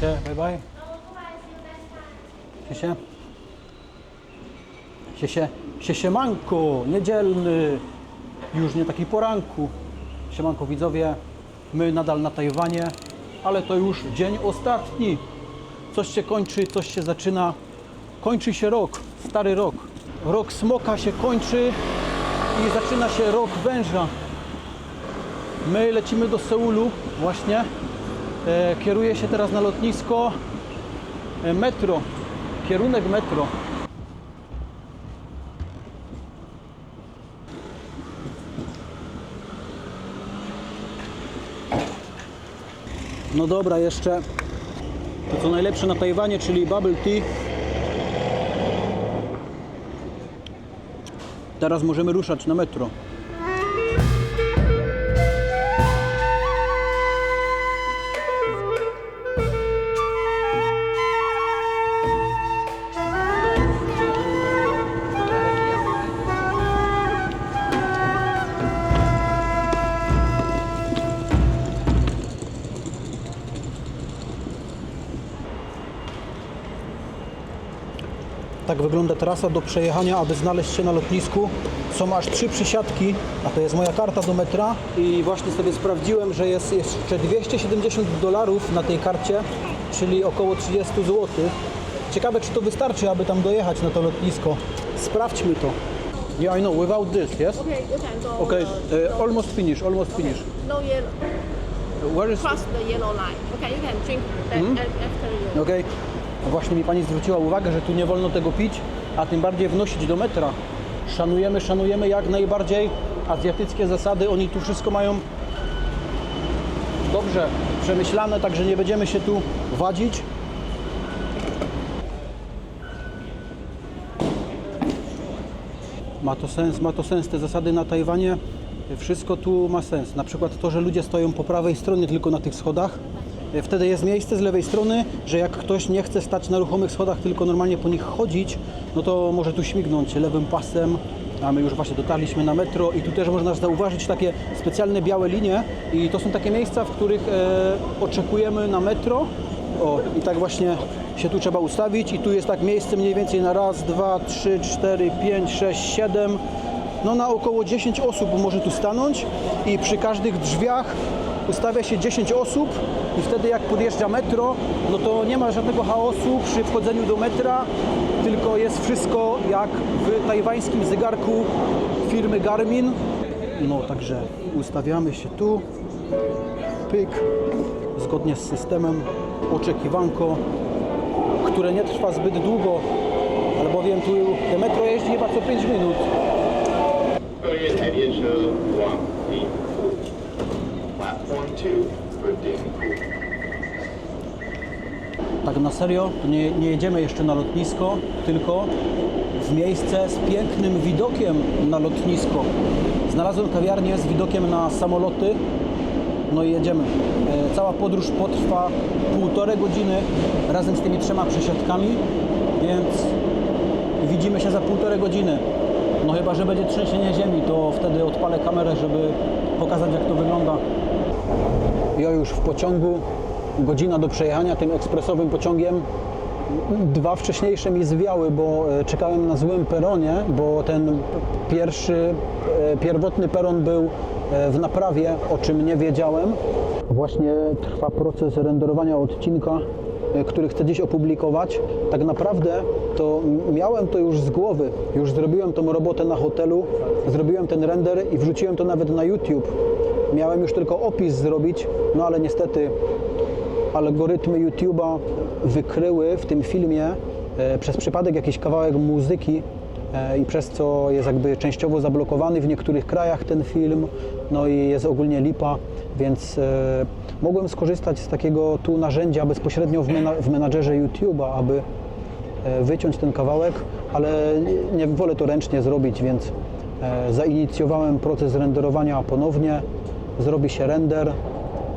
się, bye bye. Sie się. Sie się. Sie siemanko, niedzielny. Już nie taki poranku. Siemanko widzowie. My nadal na Tajwanie, ale to już dzień ostatni. Coś się kończy, coś się zaczyna. Kończy się rok, stary rok. Rok smoka się kończy i zaczyna się rok węża. My lecimy do Seulu właśnie. E, kieruję się teraz na lotnisko e, metro. Kierunek metro. No dobra, jeszcze to co najlepsze na Tajwanie, czyli bubble tea. Teraz możemy ruszać na metro. Trasa do przejechania, aby znaleźć się na lotnisku. Są aż trzy przysiadki, a to jest moja karta do metra i właśnie sobie sprawdziłem, że jest jeszcze 270 dolarów na tej karcie, czyli około 30 zł. Ciekawe, czy to wystarczy, aby tam dojechać na to lotnisko. Sprawdźmy to. Yeah, I know, without this, yes? Okay, you can go. Okay, the- uh, almost finish, almost finish. No yellow. Where is... Cross the yellow line. Okay, you can drink that a- after you. Okej. Właśnie mi pani zwróciła uwagę, że tu nie wolno tego pić, a tym bardziej wnosić do metra. Szanujemy, szanujemy jak najbardziej azjatyckie zasady. Oni tu wszystko mają dobrze przemyślane, także nie będziemy się tu wadzić. Ma to sens, ma to sens. Te zasady na Tajwanie, wszystko tu ma sens. Na przykład to, że ludzie stoją po prawej stronie tylko na tych schodach. E, Wtedy jest miejsce z lewej strony, że jak ktoś nie chce stać na ruchomych schodach, tylko normalnie po nich chodzić, no to może tu śmignąć lewym pasem. A my już właśnie dotarliśmy na metro i tu też można zauważyć takie specjalne białe linie i to są takie miejsca, w których e, oczekujemy na metro. O, i tak właśnie się tu trzeba ustawić i tu jest tak miejsce mniej więcej na raz, dwa, trzy, cztery, pięć, sześć, siedem. No na około 10 osób może tu stanąć i przy każdych drzwiach ustawia się 10 osób i wtedy jak podjeżdża metro, no to nie ma żadnego chaosu przy wchodzeniu do metra, tylko jest wszystko jak w tajwańskim zegarku firmy Garmin. No także ustawiamy się tu, pyk, zgodnie z systemem oczekiwanko, które nie trwa zbyt długo, albowiem tu te metro jeździ chyba co 5 minut. Tak na serio, to nie, nie jedziemy jeszcze na lotnisko, tylko w miejsce z pięknym widokiem na lotnisko. Znalazłem kawiarnię z widokiem na samoloty, no i jedziemy. E, Cała podróż potrwa półtorej godziny razem z tymi trzema przesiadkami, więc widzimy się za półtorej godziny. No chyba, że będzie trzęsienie ziemi, to wtedy odpalę kamerę, żeby pokazać jak to wygląda. Ja już w pociągu, godzina do przejechania tym ekspresowym pociągiem. Dwa wcześniejsze mi zwiały, bo e, czekałem na złym peronie, bo ten pierwszy, e, pierwotny peron był e, w naprawie, o czym nie wiedziałem. Właśnie trwa proces renderowania odcinka, który chcę dziś opublikować. Tak naprawdę to miałem to już z głowy. Już zrobiłem tą robotę na hotelu, zrobiłem ten render i wrzuciłem to nawet na YouTube. Miałem już tylko opis zrobić, no ale niestety algorytmy YouTube'a wykryły w tym filmie e, przez przypadek jakiś kawałek muzyki e, i przez co jest jakby częściowo zablokowany w niektórych krajach ten film, no i jest ogólnie lipa, więc e, mogłem skorzystać z takiego tu narzędzia bezpośrednio w, mena- w menadżerze YouTube'a, aby wyciąć ten kawałek, ale nie, wolę to ręcznie zrobić, więc zainicjowałem proces renderowania ponownie, zrobi się render,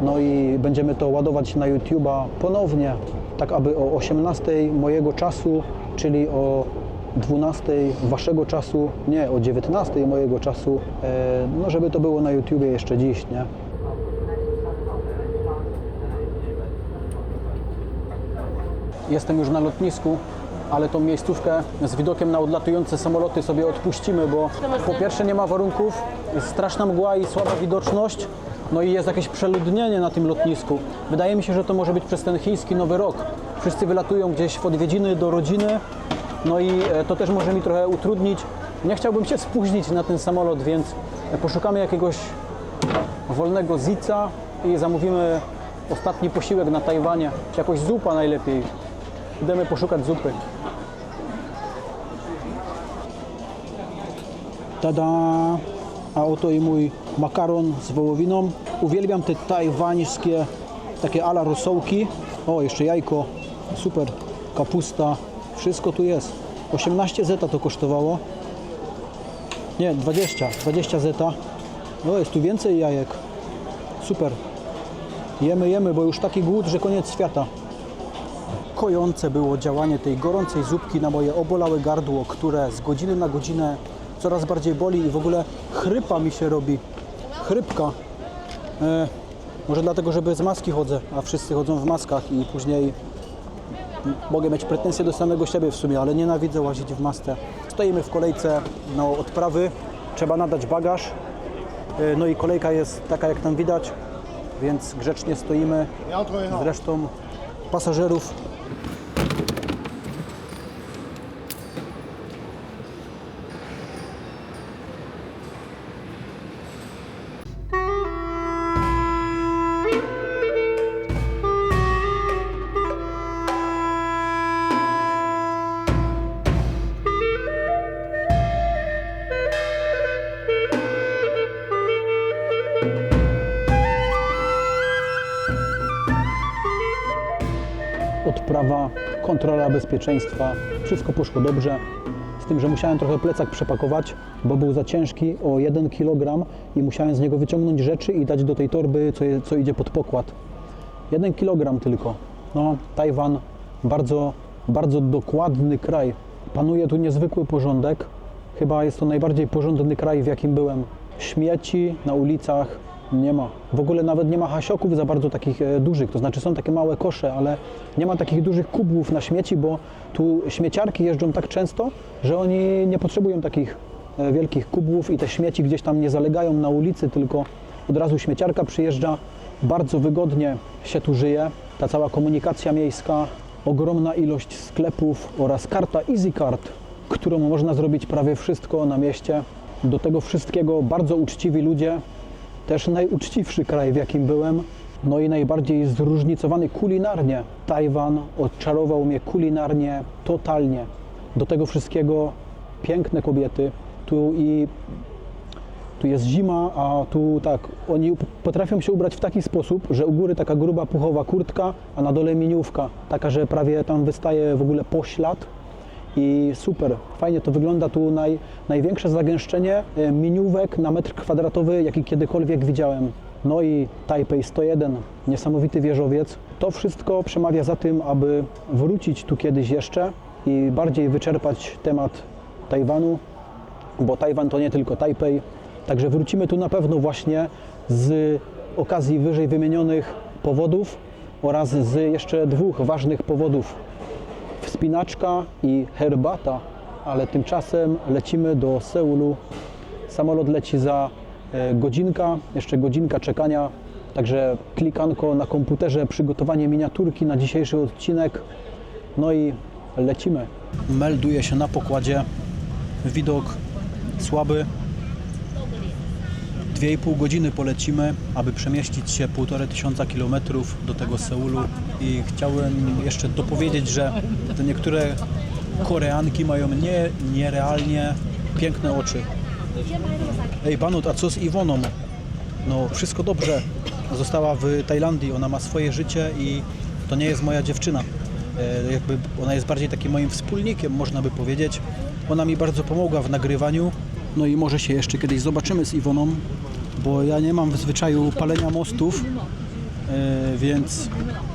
no i będziemy to ładować na YouTube'a ponownie, tak aby o 18 mojego czasu, czyli o 12 waszego czasu, nie, o 19 mojego czasu, e, no żeby to było na YouTubie jeszcze dziś, nie? jestem już na lotnisku, ale tą miejscówkę z widokiem na odlatujące samoloty sobie odpuścimy, bo po pierwsze nie ma warunków, straszna mgła i słaba widoczność, no i jest jakieś przeludnienie na tym lotnisku. Wydaje mi się, że to może być przez ten chiński Nowy Rok. Wszyscy wylatują gdzieś w odwiedziny do rodziny, no i e, to też może mi trochę utrudnić. Nie chciałbym się spóźnić na ten samolot, więc poszukamy jakiegoś wolnego zica i zamówimy ostatni posiłek na Tajwanie. Jakoś zupa najlepiej. Idziemy poszukać zupy. Tada! A oto i mój makaron z wołowiną. Uwielbiam te tajwańskie takie ala rosołki. O, jeszcze jajko. Super. Kapusta. Wszystko tu jest. 18 zeta to kosztowało. Nie, 20. 20 zeta. No jest tu więcej jajek. Super. Jemy, jemy, bo już taki głód, że koniec świata. Kojące było działanie tej gorącej zupki na moje obolałe gardło, które z godziny na godzinę coraz bardziej boli i w ogóle chrypa mi się robi. Chrypka. E, może dlatego, że bez maski chodzę, a wszyscy chodzą w maskach i później mogę mieć pretensje do samego siebie w sumie, ale nienawidzę łazić w masce. Stoimy w kolejce na odprawy, trzeba nadać bagaż. E, No i kolejka jest taka, jak tam widać, więc grzecznie stoimy z resztą pasażerów. Bezpieczeństwa, wszystko poszło dobrze. Z tym, że musiałem trochę plecak przepakować, bo był za ciężki o 1 kg i musiałem z niego wyciągnąć rzeczy i dać do tej torby, co, je, co idzie pod pokład. 1 kg tylko. No, Tajwan, bardzo, bardzo dokładny kraj. Panuje tu niezwykły porządek. Chyba jest to najbardziej porządny kraj, w jakim byłem. Śmieci na ulicach nie ma. W ogóle nawet nie ma hasioków za bardzo takich e, dużych. To znaczy są takie małe kosze, ale nie ma takich dużych kubłów na śmieci, bo tu śmieciarki jeżdżą tak często, że oni nie potrzebują takich e, wielkich kubłów i te śmieci gdzieś tam nie zalegają na ulicy, tylko od razu śmieciarka przyjeżdża. Bardzo wygodnie się tu żyje. Ta cała komunikacja miejska, ogromna ilość sklepów oraz karta EasyCard, którą można zrobić prawie wszystko na mieście. Do tego wszystkiego bardzo uczciwi ludzie, też najuczciwszy kraj, w jakim byłem. No i najbardziej zróżnicowany kulinarnie. Tajwan odczarował mnie kulinarnie totalnie. Do tego wszystkiego piękne kobiety. Tu i tu jest zima, a tu tak, oni potrafią się ubrać w taki sposób, że u góry taka gruba puchowa kurtka, a na dole miniówka, taka, że prawie tam wystaje w ogóle poślad i super, fajnie to wygląda, tu naj, największe zagęszczenie e, miniówek na metr kwadratowy, jaki kiedykolwiek widziałem. No i Taipei 101, niesamowity wieżowiec. To wszystko przemawia za tym, aby wrócić tu kiedyś jeszcze i bardziej wyczerpać temat Tajwanu, bo Tajwan to nie tylko Tajpej. Także wrócimy tu na pewno właśnie z okazji wyżej wymienionych powodów oraz z jeszcze dwóch ważnych powodów. Wspinaczka i herbata, ale tymczasem lecimy do Seulu. Samolot leci za e, godzinka, jeszcze godzinka czekania. Także klikanko na komputerze, przygotowanie miniaturki na dzisiejszy odcinek. No i lecimy. Melduje się na pokładzie. Widok słaby. 2,5 godziny polecimy, aby przemieścić się 1,5 tysiąca kilometrów do tego Seulu i chciałem jeszcze dopowiedzieć, że te niektóre Koreanki mają nie, nierealnie piękne oczy. Ej Banut, a co z Iwoną? No wszystko dobrze. Została w Tajlandii, ona ma swoje życie i to nie jest moja dziewczyna. E, jakby ona jest bardziej takim moim wspólnikiem, można by powiedzieć. Ona mi bardzo pomogła w nagrywaniu. No i może się jeszcze kiedyś zobaczymy z Iwoną, bo ja nie mam w zwyczaju palenia mostów, e, więc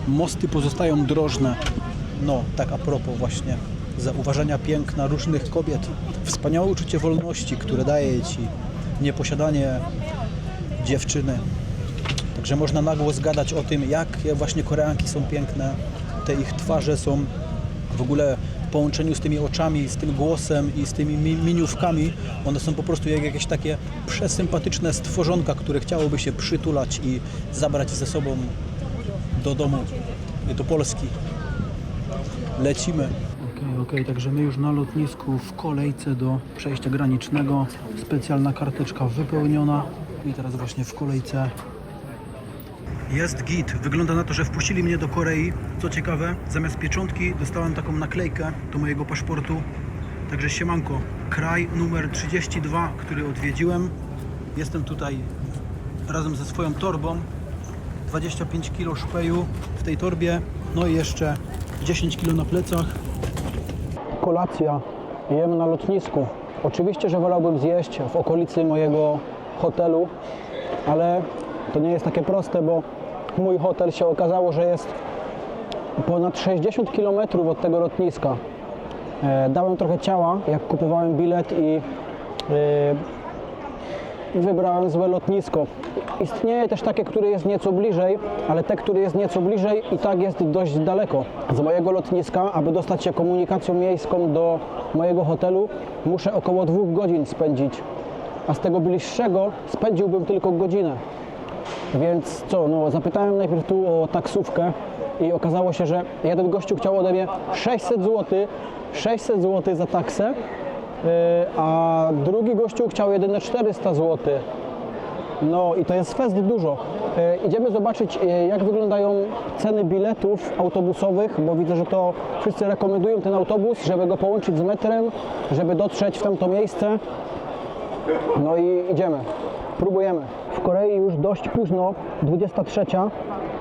mosty pozostają drożne. No, tak a propos właśnie zauważania piękna różnych kobiet. Wspaniałe uczucie wolności, które daje Ci nieposiadanie dziewczyny. Także można na głos gadać o tym, jak właśnie Koreanki są piękne. Te ich twarze są w ogóle w połączeniu z tymi oczami, z tym głosem i z tymi mi- miniówkami, one są po prostu jak jakieś takie przesympatyczne stworzonka, które chciałoby się przytulać i zabrać ze sobą do domu, do Polski. Lecimy. Okej, okej, także my już na lotnisku w kolejce do przejścia granicznego. Specjalna karteczka wypełniona i teraz właśnie w kolejce jest git. Wygląda na to, że wpuścili mnie do Korei. Co ciekawe, zamiast pieczątki dostałem taką naklejkę do mojego paszportu. Także siemanko, kraj numer 32, który odwiedziłem. Jestem tutaj razem ze swoją torbą. 25 kg szpeju w tej torbie, no i jeszcze 10 kg na plecach. Kolacja. Jem na lotnisku. Oczywiście, że wolałbym zjeść w okolicy mojego hotelu, ale to nie jest takie proste, bo mój hotel się okazało, że jest ponad 60 km od tego lotniska. E, dałem trochę ciała, jak kupowałem bilet i e, wybrałem złe lotnisko. Istnieje też takie, które jest nieco bliżej, ale te, które jest nieco bliżej i tak jest dość daleko. Z mojego lotniska, aby dostać się komunikacją miejską do mojego hotelu, muszę około dwóch godzin spędzić, a z tego bliższego spędziłbym tylko godzinę. Więc co, no zapytałem najpierw tu o taksówkę i okazało się, że jeden gościu chciał ode mnie 600 zł, 600 zł za taksę, yy, a drugi gościu chciał jedyne 400 zł. No i to jest fest dużo. E, idziemy zobaczyć, e, jak wyglądają ceny biletów autobusowych, bo widzę, że to wszyscy rekomendują ten autobus, żeby go połączyć z metrem, żeby dotrzeć w tamto miejsce. No i idziemy, próbujemy. W Korei już dość późno, 23,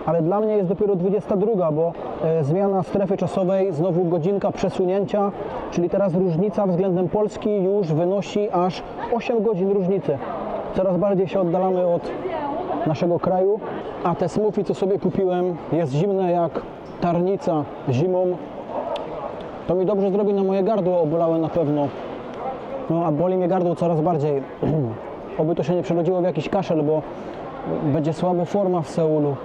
ale dla mnie jest dopiero 22, bo e, zmiana strefy czasowej, znowu godzinka przesunięcia, czyli teraz różnica względem Polski już wynosi aż 8 godzin różnicy. Coraz bardziej się oddalamy od naszego kraju, a te smoothie, co sobie kupiłem, jest zimne jak tarnica zimą. To mi dobrze zrobi na moje gardło obolałe na pewno. No a boli mnie gardło coraz bardziej. Oby to się nie przerodziło w jakiś kaszel, bo będzie słaba forma w Seulu.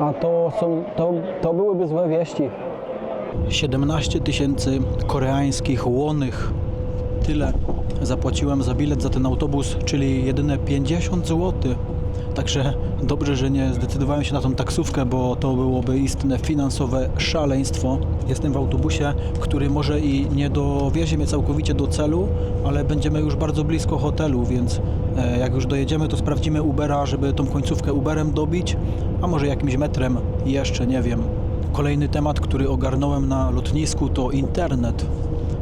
A to, są, to, to byłyby złe wieści. 17 tysięcy koreańskich łonych. Tyle zapłaciłem za bilet za ten autobus, czyli jedyne 50 zł. Także dobrze, że nie zdecydowałem się na tą taksówkę, bo to byłoby istne finansowe szaleństwo. Jestem w autobusie, który może i nie dowiezie mnie całkowicie do celu, ale będziemy już bardzo blisko hotelu, więc jak już dojedziemy, to sprawdzimy Ubera, żeby tą końcówkę Uberem dobić, a może jakimś metrem, jeszcze nie wiem. Kolejny temat, który ogarnąłem na lotnisku to internet.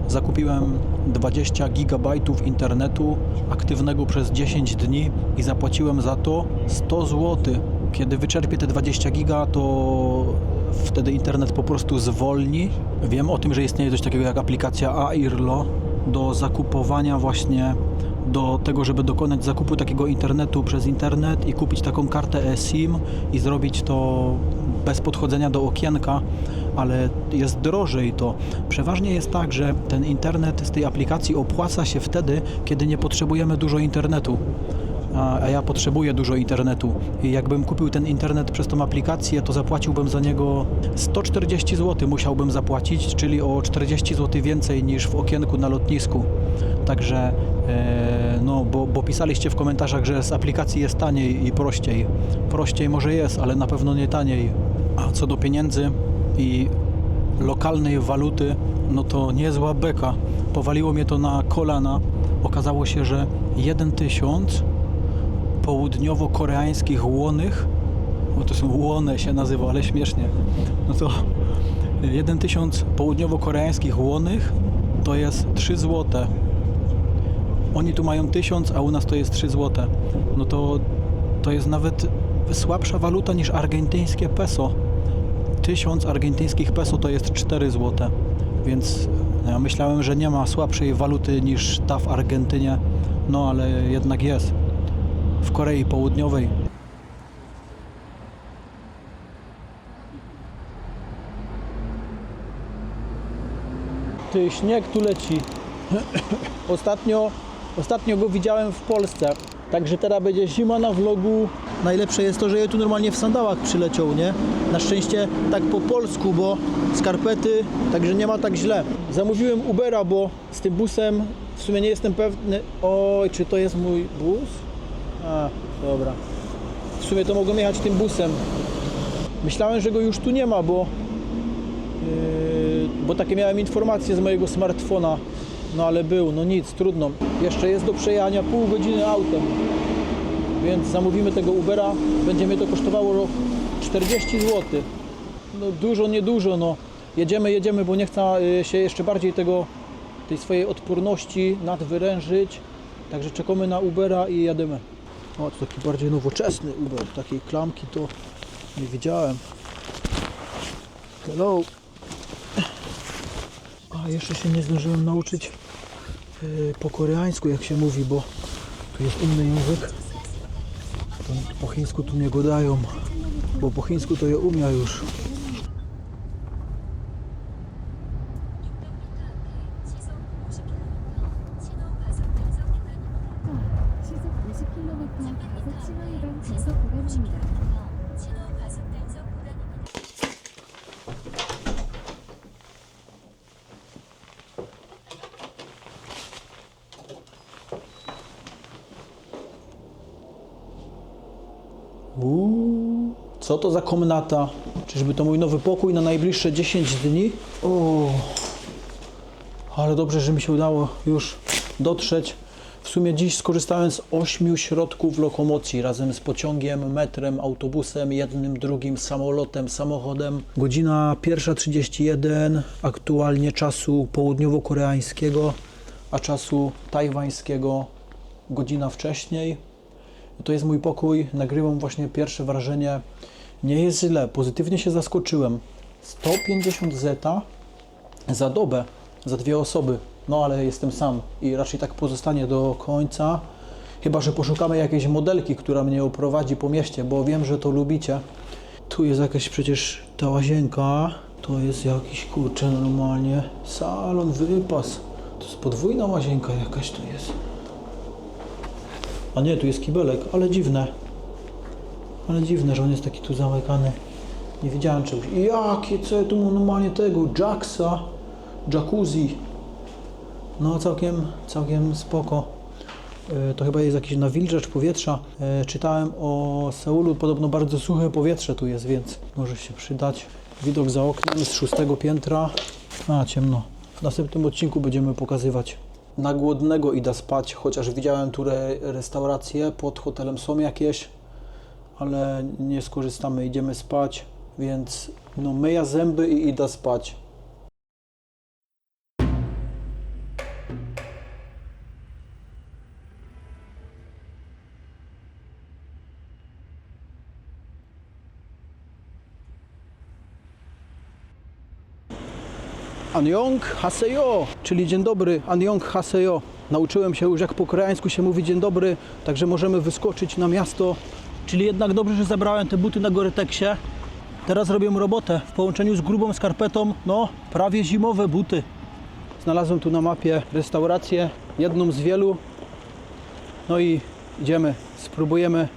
Zakupiłem 20 gigabajtów internetu aktywnego przez 10 dni i zapłaciłem za to 100 zł. Kiedy wyczerpię te 20 giga, to wtedy internet po prostu zwolni. Wiem o tym, że istnieje coś takiego jak aplikacja AirLo do zakupowania właśnie do tego, żeby dokonać zakupu takiego internetu przez internet i kupić taką kartę eSIM i zrobić to bez podchodzenia do okienka, ale jest drożej to. Przeważnie jest tak, że ten internet z tej aplikacji opłaca się wtedy, kiedy nie potrzebujemy dużo internetu. A, ja potrzebuję dużo internetu. I jakbym kupił ten internet przez tą aplikację, to zapłaciłbym za niego 140 zł musiałbym zapłacić, czyli o 40 zł więcej niż w okienku na lotnisku. Także, e, no, bo, bo pisaliście w komentarzach, że z aplikacji jest taniej i prościej. Prościej może jest, ale na pewno nie taniej. A co do pieniędzy i lokalnej waluty, no to niezła beka. Powaliło mnie to na kolana. Okazało się, że 1 tysiąc południowo-koreańskich łonych, bo to są łone się nazywa, ale śmiesznie, no to 1 tysiąc południowo-koreańskich łonych to jest 3 złote. Oni tu mają 1000, a u nas to jest 3 złote. No to, to jest nawet słabsza waluta niż argentyńskie peso. 1000 argentyńskich peso to jest 4 złote. Więc ja myślałem, że nie ma słabszej waluty niż ta w Argentynie, no ale jednak jest. W Korei Południowej. Ty, śnieg tu leci. ostatnio, ostatnio go widziałem w Polsce. Także teraz będzie zima na vlogu. najlepsze jest to, że je tu normalnie w sandałach przyleciał, nie? Na szczęście tak po polsku, bo skarpety, także nie ma tak źle. Zamówiłem Ubera, bo z tym busem w sumie nie jestem pewny. Oj, czy to jest mój bus? A, dobra. W sumie to mogłem jechać tym busem. Myślałem, że go już tu nie ma, bo Yy, bo takie miałem informacje z mojego smartfona. No ale był, no nic, trudno. Jeszcze jest do przejechania pół godziny autem. Więc zamówimy tego Ubera. Będzie mnie to kosztowało 40 zł. No dużo, niedużo, no. Jedziemy, jedziemy, bo nie chcę y, się jeszcze bardziej tego, tej swojej odporności nadwyrężyć. Także czekamy na Ubera i jadymy. O, to taki bardziej nowoczesny Uber. Takiej klamki to nie widziałem. Hello. A jeszcze się nie zdążyłem nauczyć po koreańsku jak się mówi, bo tu jest inny język. Po chińsku tu nie gadają, bo po chińsku to je umia już. Co to za komnata? Czyżby to mój nowy pokój na najbliższe 10 dni? O, ale dobrze, że mi się udało już dotrzeć. W sumie dziś skorzystałem z ośmiu środków lokomocji razem z pociągiem, metrem, autobusem, jednym, drugim, samolotem, samochodem. Godzina 1.31 aktualnie czasu południowo-koreańskiego, a czasu tajwańskiego godzina wcześniej. To jest mój pokój, nagrywam właśnie pierwsze wrażenie. Nie jest źle, pozytywnie się zaskoczyłem. 150 zeta za dobę, za dwie osoby. No ale jestem sam i raczej tak pozostanie do końca. Chyba, że poszukamy jakiejś modelki, która mnie oprowadzi po mieście, bo wiem, że to lubicie. Tu jest jakaś przecież ta łazienka. To jest jakiś kurczę normalnie salon, wypas. To jest podwójna łazienka jakaś tu jest. A nie, tu jest kibelek, ale dziwne. Ale dziwne, że on jest taki tu zamykany. Nie wiedziałem czegoś. Jakie, co tu normalnie tego? Jacksa, jacuzzi. No całkiem, całkiem spoko. E, To chyba jest jakiś nawilżacz powietrza. E, Czytałem o Seulu, podobno bardzo suche powietrze tu jest, więc może się przydać. Widok za oknem z szóstego piętra. A, ciemno. W następnym odcinku będziemy pokazywać. Na głodnego idę spać, chociaż widziałem tu re restauracje, pod hotelem są jakieś, ale nie skorzystamy, idziemy spać, więc no myja zęby i idę spać. Annyeong haseyo, czyli dzień dobry, Annyeong haseyo. Nauczyłem się już jak po koreańsku się mówi dzień dobry, także możemy wyskoczyć na miasto. Czyli jednak dobrze, że zabrałem te buty na Goreteksie. Teraz robię robotę w połączeniu z grubą skarpetą, no prawie zimowe buty. Znalazłem tu na mapie restaurację, jedną z wielu. No i idziemy, spróbujemy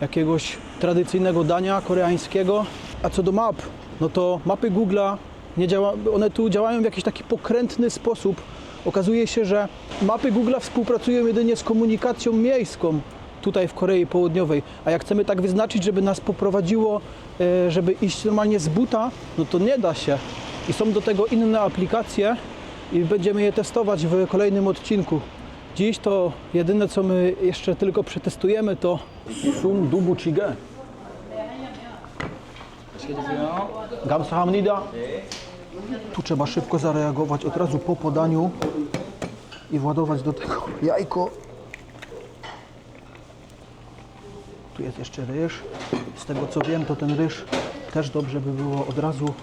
jakiegoś tradycyjnego dania koreańskiego. A co do map, no to mapy Google'a nie działa, one tu działają w jakiś taki pokrętny sposób. Okazuje się, że mapy Google'a współpracują jedynie z komunikacją miejską tutaj w Korei Południowej. A jak chcemy tak wyznaczyć, żeby nas poprowadziło, e, żeby iść normalnie z buta, no to nie da się. I są do tego inne aplikacje i będziemy je testować w kolejnym odcinku. Dziś to jedyne, co my jeszcze tylko przetestujemy, to Sun Dubu Chige. Gamsahamnida. Tu trzeba szybko zareagować od razu po podaniu i władować do tego jajko. Tu jest jeszcze ryż. Z tego co wiem, to ten ryż też dobrze by było od razu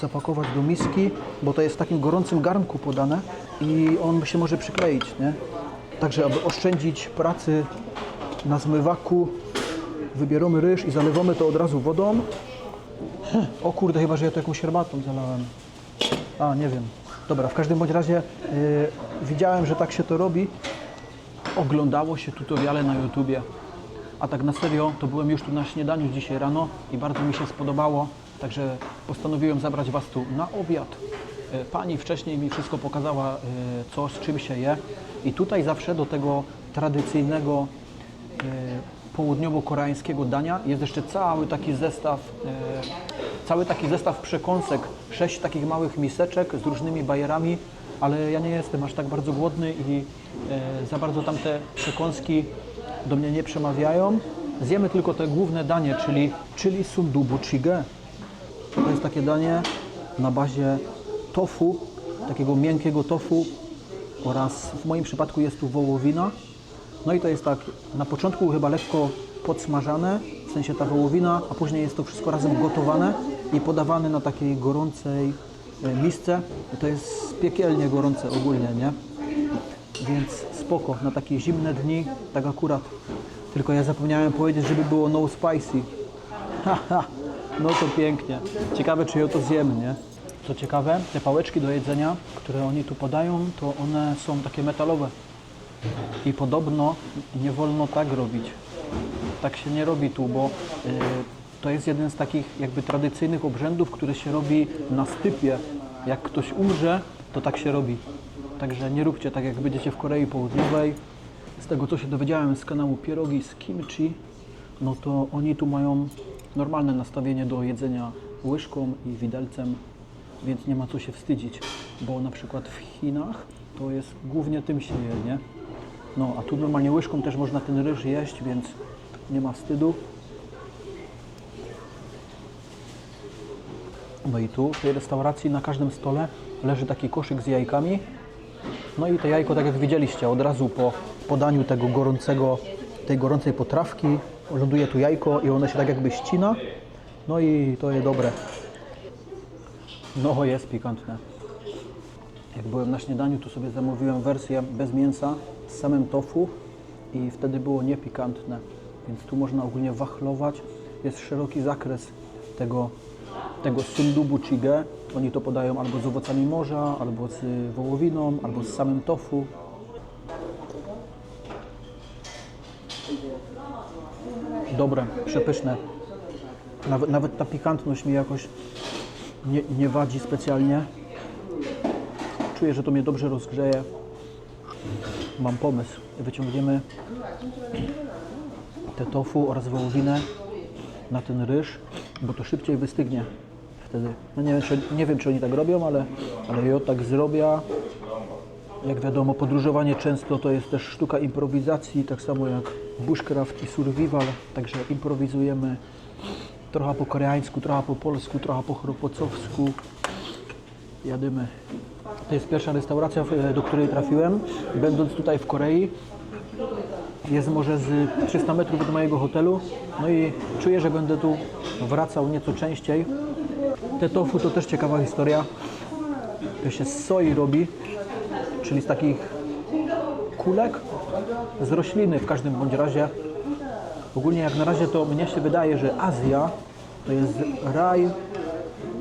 zapakować do miski, bo to jest w takim gorącym garnku podane i on się może przykleić, nie? Także, aby oszczędzić pracy na zmywaku, wybieramy ryż i zalewamy to od razu wodą. O kurde, chyba, że ja to jakąś herbatą zalałem. A, nie wiem. Dobra, w każdym bądź razie yy, widziałem, że tak się to robi. Oglądało się tutoriale na YouTubie. A tak na serio, to byłem już tu na śniadaniu dzisiaj rano i bardzo mi się spodobało, także postanowiłem zabrać Was tu na obiad. E, Pani wcześniej mi wszystko pokazała, e, co z czym się je i tutaj zawsze do tego tradycyjnego e, południowo-koreańskiego dania jest jeszcze cały taki zestaw, cały taki zestaw przekąsek, sześć takich małych miseczek z różnymi bajerami, ale ja nie jestem aż tak bardzo głodny i za bardzo tamte przekąski do mnie nie przemawiają. Zjemy tylko te główne danie, czyli chili sundubu jjigae. To jest takie danie na bazie tofu, takiego miękkiego tofu oraz w moim przypadku jest tu wołowina. No i to jest tak, na początku chyba lekko podsmażane, w sensie ta wołowina, a później jest to wszystko razem gotowane i podawane na takiej gorącej e, misce. To jest piekielnie gorące ogólnie, nie? Więc spoko, na takie zimne dni, tak akurat. Tylko ja zapomniałem powiedzieć, żeby było no spicy. Haha, no to pięknie. Ciekawe, czy ją to zjemy, nie? Co ciekawe, te pałeczki do jedzenia, które oni tu podają, to one są takie metalowe. I podobno nie wolno tak robić. Tak się nie robi tu, bo y, to jest jeden z takich jakby tradycyjnych obrzędów, który się robi na stypie. Jak ktoś umrze, to tak się robi. Także nie róbcie tak, jak będziecie w Korei Południowej. Z tego, co się dowiedziałem z kanału Pierogi z Kimchi, no to oni tu mają normalne nastawienie do jedzenia łyżką i widelcem, więc nie ma co się wstydzić, bo na przykład w Chinach to jest głównie tym się je, nie? No, a tu normalnie łyżką też można ten ryż jeść, więc nie ma wstydu. No i tu w tej restauracji na każdym stole leży taki koszyk z jajkami. No i to jajko, tak jak widzieliście, od razu po podaniu tego gorącego, tej gorącej potrawki ląduje tu jajko i ono się tak jakby ścina. No i to jest dobre. No jest pikantne. Jak byłem na śniadaniu, to sobie zamówiłem wersję bez mięsa z samym tofu i wtedy było niepikantne. Więc tu można ogólnie wachlować. Jest szeroki zakres tego, tego sundubu jjigae. Oni to podają albo z owocami morza, albo z wołowiną, albo z samym tofu. Dobre, przepyszne. Nawet, nawet ta pikantność mi jakoś nie, nie wadzi specjalnie. Czuję, że to mnie dobrze rozgrzeje. Mam pomysł. Wyciągniemy te tofu oraz wołowinę na ten ryż, bo to szybciej wystygnie wtedy. No nie, wiem, czy, nie wiem, czy oni tak robią, ale, ale ja tak zrobię. Jak wiadomo, podróżowanie często to jest też sztuka improwizacji, tak samo jak bushcraft i survival, także improwizujemy trochę po koreańsku, trochę po polsku, trochę po chropocowsku. Jadymy. To jest pierwsza restauracja, do której trafiłem, będąc tutaj w Korei jest może z 300 metrów od mojego hotelu, no i czuję, że będę tu wracał nieco częściej. Te tofu to też ciekawa historia. To się z soi robi, czyli z takich kulek z rośliny w każdym bądź razie. Ogólnie jak na razie to mnie się wydaje, że Azja to jest raj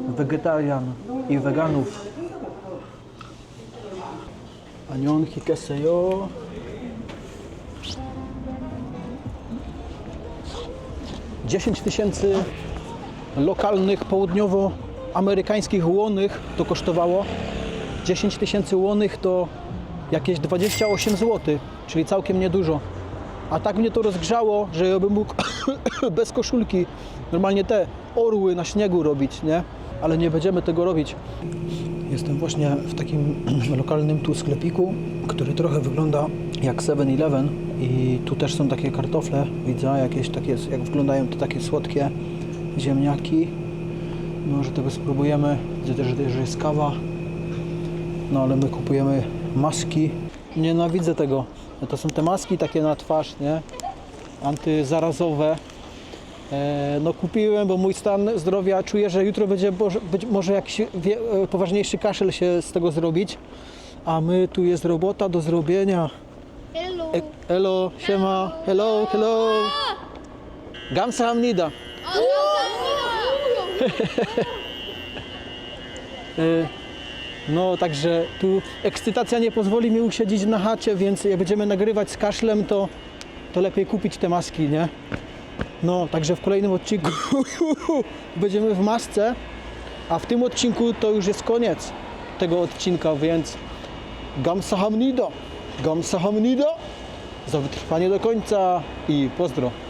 wegetarian i weganów. Anion hikeseyo. 10 tysięcy lokalnych południowoamerykańskich łonych to kosztowało. 10 tysięcy łonych to jakieś 28 zł, czyli całkiem niedużo. A tak mnie to rozgrzało, że ja bym mógł bez koszulki normalnie te orły na śniegu robić, nie? Ale nie będziemy tego robić. Jestem właśnie w takim lokalnym tu sklepiku, który trochę wygląda jak 7-Eleven, i tu też są takie kartofle, widzę jakieś takie, jak wyglądają te takie słodkie ziemniaki. Może tego spróbujemy. Widzę też, że jest kawa. No ale my kupujemy maski. Nienawidzę tego. To są te maski takie na twarz, nie? Antyzarazowe. E, no kupiłem, bo mój stan zdrowia czuję, że jutro będzie być może jakiś e, poważniejszy kaszel się z tego zrobić. A my tu jest robota do zrobienia. Hello. E, hello, siema, hello, hello. Gamsahamnida. E, No, także tu ekscytacja nie pozwoli mi usiedzieć na chacie, więc jak będziemy nagrywać z kaszlem, to to lepiej kupić te maski, nie? No, także w kolejnym odcinku będziemy w masce, a w tym odcinku to już jest koniec tego odcinka, więc Gamsahamnido, Gamsahamnido za wytrwanie do końca i pozdro.